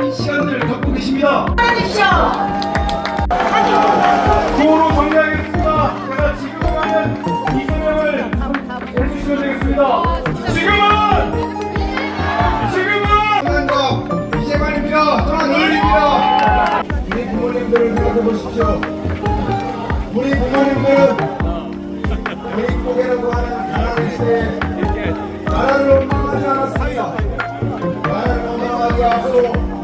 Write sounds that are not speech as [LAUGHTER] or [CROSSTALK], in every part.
이 시간을 갖고 계십니다. 하십시오. 구호로 정리하겠습니다. 제가 지금은 이재명을 해주시면 되겠습니다. 지금은 지금은 선생님 이재만입니다. 또는 을입니다. 우리 부모님들을 돌아보십시오. 우리 부모님들은 대국이라고 하는 나라의 시대에 나라를 원망하지 않았습니다. 나라를 원망하지 않고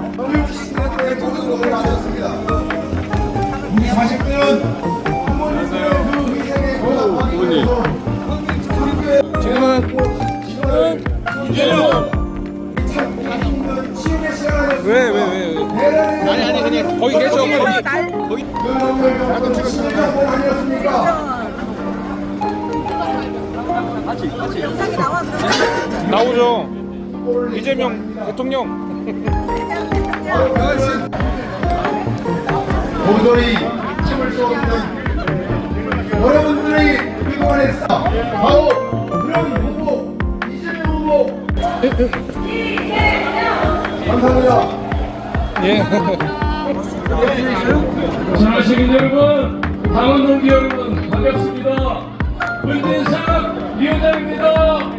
나오죠. 이재명 대통령. 도저히 힘을 쏟는 여러분들이 이번에서 바로 그런 후보 이재명 후보 감사합니다. 예. 자식인 여러분, 강원동기 여러분 반갑습니다. 문진상 리원장입니다.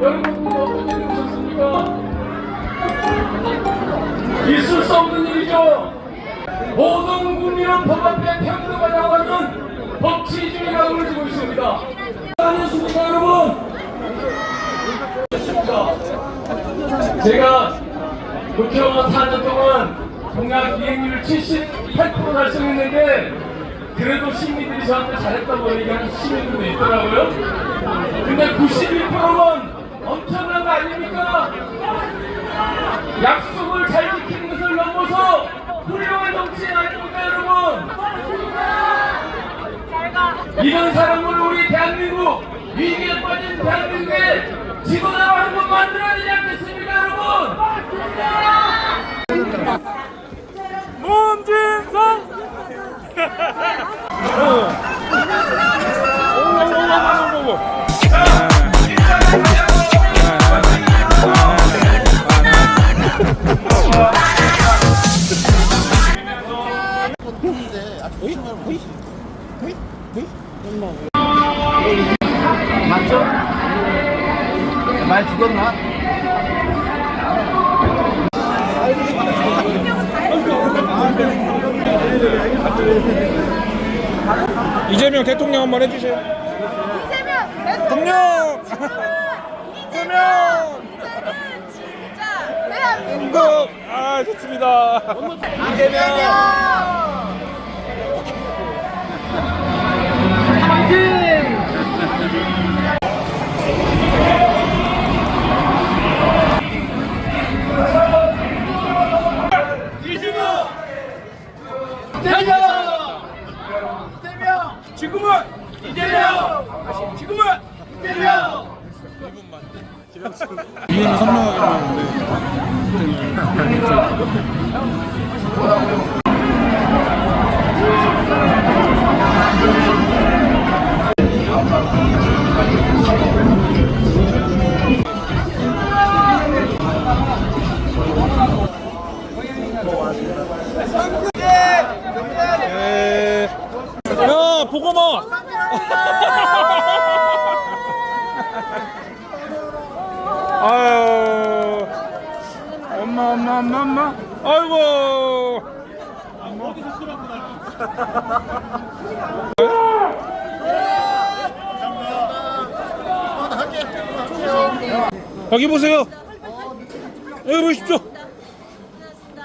여러분들이 어떻게 느끼셨습니까? 있을 수 없는 일이죠. 모든 국민은 법 앞에 평등하다고 하는 법치주의 강을 주고 있습니다. 안녕하십니까 여러분. 제가 국회의원 4년 동안 동양 이행률 78% 달성했는데 그래도 시민들이 저한테 잘했다고 얘기하는 시민들도 있더라고요. 근데 91%는 엄청난 거 아닙니까? 약속을 잘 지키는 것을 넘어서 훌륭한 정치인 아닙니까 여러분? 이런 사람을 우리 대한민국 위기에 빠진 대한민국에 지도자로 한번 만들어야 되지 않겠습니까 여러분? 문진성! [LAUGHS] 어. 말 죽었나? 이재명 대통령 한번 해주세요. 이재명 대통령! 이재명! 이재명 진짜 대한민국! 아, 좋습니다. 이재명! 이재명! 이재명! 지금은 이재명! 지금은 이재명! 이유는 선명하게 나오는데 아이고. 여기 보세요. 여기 보십시오.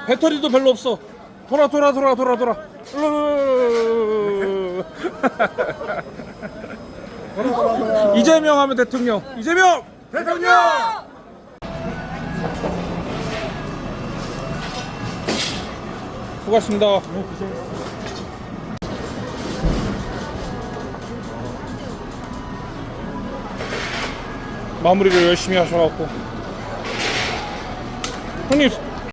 배터리도 별로 없어. 돌아 돌아 돌아 돌아 돌아. 이재명 하면 대통령. 이재명 대통령. 수고하셨습니다. 마무리를 열심히 하셔갖고 형님